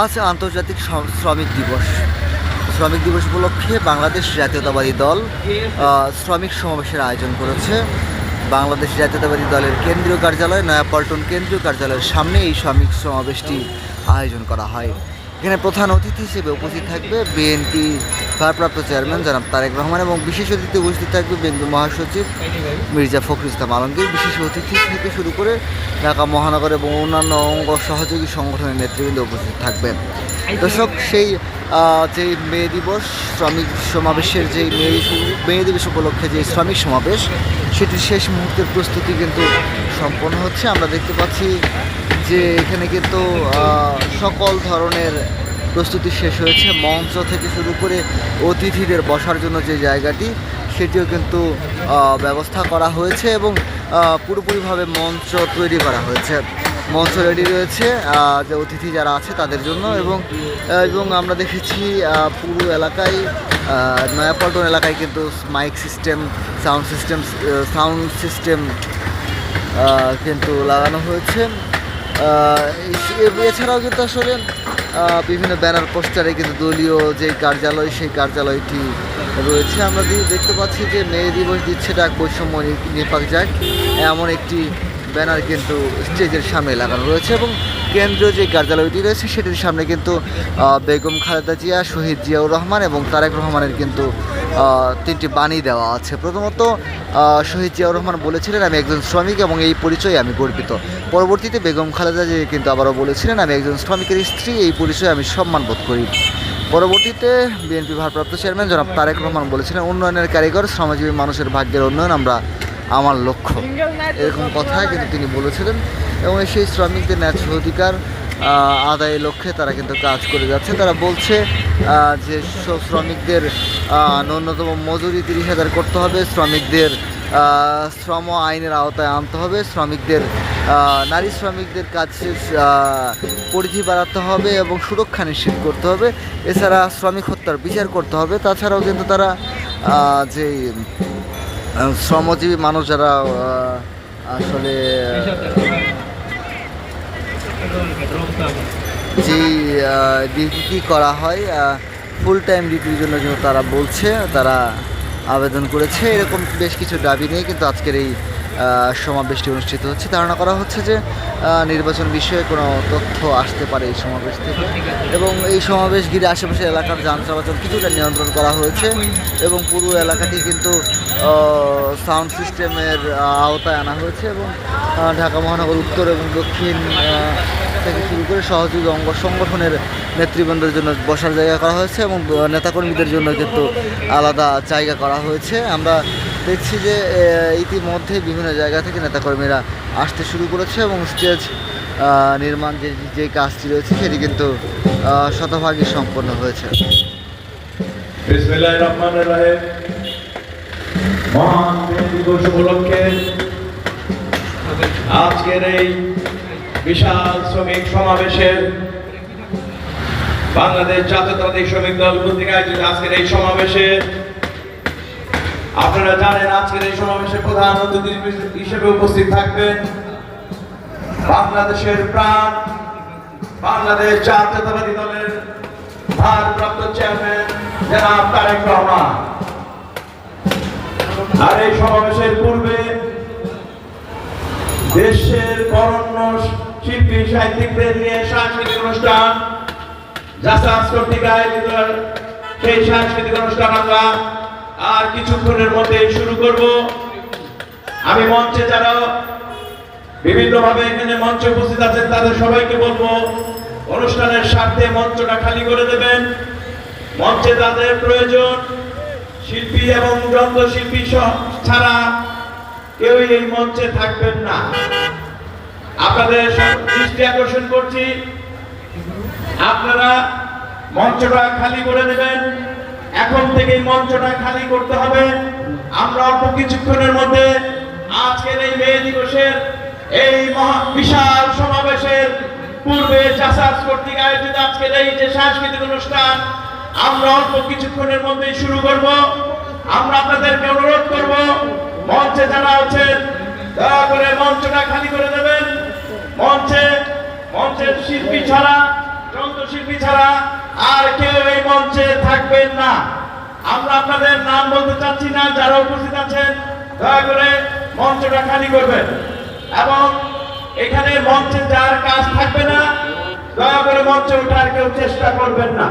আজ আন্তর্জাতিক শ্রমিক দিবস। শ্রমিক দিবস উপলক্ষে বাংলাদেশ জাতীয়তাবাদী দল শ্রমিক সমাবেশের আয়োজন করেছে। বাংলাদেশ জাতীয়তাবাদী দলের কেন্দ্রীয় কার্যালয়, নয়াপল্টন কেন্দ্রীয় কার্যালয়ের সামনে এই শ্রমিক সমাবেশটি আয়োজন করা হয়। এখানে প্রধান অতিথি হিসেবে উপস্থিত থাকবে বিএনপি ভারপ্রাপ্ত চেয়ারম্যান জনাব তারেক রহমান এবং বিশেষ অতিথি উপস্থিত থাকবে বিএনপি মহাসচিব মির্জা ফখরুল ইসলাম আলমগীর। বিশেষ অতিথি থেকে শুরু করে ঢাকা মহানগর এবং অন্যান্য অঙ্গ সহযোগী সংগঠনের নেতৃবৃন্দ উপস্থিত থাকবেন দর্শক, সেই যে মে দিবস, শ্রমিক সমাবেশের যে মে মে দিবস উপলক্ষে যে শ্রমিক সমাবেশ, সেটির শেষ মুহূর্তের প্রস্তুতি কিন্তু সম্পন্ন হচ্ছে। আমরা দেখতে পাচ্ছি যে এখানে কিন্তু সকল ধরনের প্রস্তুতি শেষ হয়েছে। মঞ্চ থেকে শুরু করে অতিথিদের বসার জন্য যে জায়গাটি, সেটিও কিন্তু ব্যবস্থা করা হয়েছে এবং পুরোপুরিভাবে মঞ্চ তৈরি করা হয়েছে। মঞ্চ রেডি রয়েছে যে অতিথি যারা আছে তাদের জন্য এবং এবং আমরা দেখেছি পুরো এলাকায় নয়াপল্টন এলাকায় কিন্তু mic system sound system sound system কিন্তু লাগানো হয়েছে। এছাড়াও কিন্তু আসলে বিভিন্ন ব্যানার, পোস্টারে কিন্তু দলীয় যে কার্যালয়, সেই কার্যালয়টি রয়েছে। আমরা দেখতে পাচ্ছি যে মে দিবস দিচ্ছে ডাক বৈষম্য নিপাক যাক। এমন একটি ব্যানার কিন্তু স্টেজের সামনে লাগানো রয়েছে এবং কেন্দ্রীয় যে কার্যালয়টি রয়েছে, সেটির সামনে কিন্তু বেগম খালেদা জিয়া, শহীদ জিয়াউর রহমান এবং তারেক রহমানের কিন্তু তিনটি বাণী দেওয়া আছে। প্রথমত শহীদ জিয়াউর রহমান বলেছিলেন, আমি একজন শ্রমিক এবং এই পরিচয়ে আমি গর্বিত। পরবর্তীতে বেগম খালেদা জিয়া কিন্তু আবারও বলেছিলেন, আমি একজন শ্রমিকের স্ত্রী, এই পরিচয়ে আমি সম্মান বোধ করি। পরবর্তীতে বিএনপি ভারপ্রাপ্ত চেয়ারম্যান জনাব তারেক রহমান বলেছিলেন, উন্নয়নের কারিগর, শ্রমজীবী মানুষের ভাগ্যের উন্নয়ন, আমরা আমার লক্ষ্য। এরকম কথা কিন্তু তিনি বলেছিলেন। এবং সেই শ্রমিকদের ন্যায্য অধিকার আদায়ের লক্ষ্যে তারা কিন্তু কাজ করে যাচ্ছে। তারা বলছে যে সব শ্রমিকদের ন্যূনতম মজুরি তিরিশ হাজার করতে হবে। শ্রমিকদের শ্রম আইনের আওতায় আনতে হবে। শ্রমিকদের নারী শ্রমিকদের কাছে পরিধি বাড়াতে হবে এবং সুরক্ষা নিশ্চিত করতে হবে। এছাড়া শ্রমিক হত্যার বিচার করতে হবে। তাছাড়াও কিন্তু তারা যে শ্রমজীবী মানুষ যারা আসলে যে ডিউটি করা হয় ফুল টাইম ডিউটির জন্য কিন্তু তারা বলছে, তারা আবেদন করেছে, এরকম বেশ কিছু দাবি নেই, কিন্তু আজকের এই সমাবেশটি অনুষ্ঠিত হচ্ছে। ধারণা করা হচ্ছে যে নির্বাচন বিষয়ে কোনো তথ্য আসতে পারে এই সমাবেশ থেকে। এবং এই সমাবেশ ঘিরে আশেপাশের এলাকার যান চলাচল কিছুটা নিয়ন্ত্রণ করা হয়েছে এবং পুরো এলাকাটি কিন্তু সাউন্ড সিস্টেমের আওতায় আনা হয়েছে এবং ঢাকা মহানগর উত্তর এবং দক্ষিণ থেকে শুরু করে সহযোগী অঙ্গ সংগঠনের নেতৃবৃন্দের জন্য বসার জায়গা করা হয়েছে এবং নেতাকর্মীদের জন্য কিন্তু আলাদা জায়গা করা হয়েছে। আমরা দেখছি যে ইতিমধ্যে বিভিন্ন জায়গা থেকে নেতাকর্মীরা আসতে শুরু করেছে এবং স্টেজ নির্মাণ যে যে কাজটি রয়েছে সেটি কিন্তু শতভাগই সম্পন্ন হয়েছে। আজকের এই বিশাল শ্রমিক সমাবেশের বাংলাদেশ জাতীয়তাবাদী শ্রমিক দল কর্তৃক আয়োজিত আজকের এই সমাবেশে আপনারা জানেন আজকের এই সমাবেশে প্রধান অতিথি হিসেবে উপস্থিত থাকবেন বাংলাদেশের প্রাণ, বাংলাদেশ জাতীয়তাবাদী দলের ভারপ্রাপ্ত চেয়ারম্যান জনাব তারেক রহমান। আর এই সমাবেশের পূর্বে দেশের বরণ্য শিল্পী সাহিত্যিকদের নিয়ে সাংস্কৃতিক অনুষ্ঠান জাসাস কর্তৃক আয়োজিত সেই সাংস্কৃতিক অনুষ্ঠান আমরা আর কিছুক্ষণের মধ্যে শুরু করব। আমি মঞ্চে যারা বিভিন্ন ভাবে এখানে মঞ্চে উপস্থিত আছেন, তাদের সবাইকে বলব, অনুষ্ঠানের স্বার্থে মঞ্চটা খালি করে দেবেন। মঞ্চে তাদের প্রয়োজন, শিল্পী এবং যন্ত্রশিল্পী ছাড়া কেউই এই মঞ্চে থাকবেন না। আপনাদের দৃষ্টি আকর্ষণ করছি। আপনারা মঞ্চটা খালি করে দেবেন। এখন থেকে মঞ্চটা খালি করতে হবে। আমরা অল্প কিছুক্ষণের মধ্যে আজকের এই মে দিবসের এই মহা- বিশাল সমাবেশের পূর্বে জাসাস কর্তৃক আয়োজিত আজকের এই যে সাংস্কৃতিক অনুষ্ঠান, আমরা অল্প কিছুক্ষণের মধ্যেই শুরু করব। আমরা আপনাদেরকে অনুরোধ করব, মঞ্চে যারা আছেন, দয়া করে মঞ্চটা খালি করে দেবেন। মঞ্চে, মঞ্চের শিল্পী ছাড়া, যন্ত্রশিল্পী ছাড়া আর কেউ এই মঞ্চে থাকবেন না। আমরা আপনাদের নাম বলতে চাচ্ছি না, যারা উপস্থিত আছেন, দয়া করে মঞ্চটা খালি করবেন। এবং এখানে মঞ্চে যার কাজ থাকবে না, দয়া করে মঞ্চে ওঠার কেউ চেষ্টা করবেন না।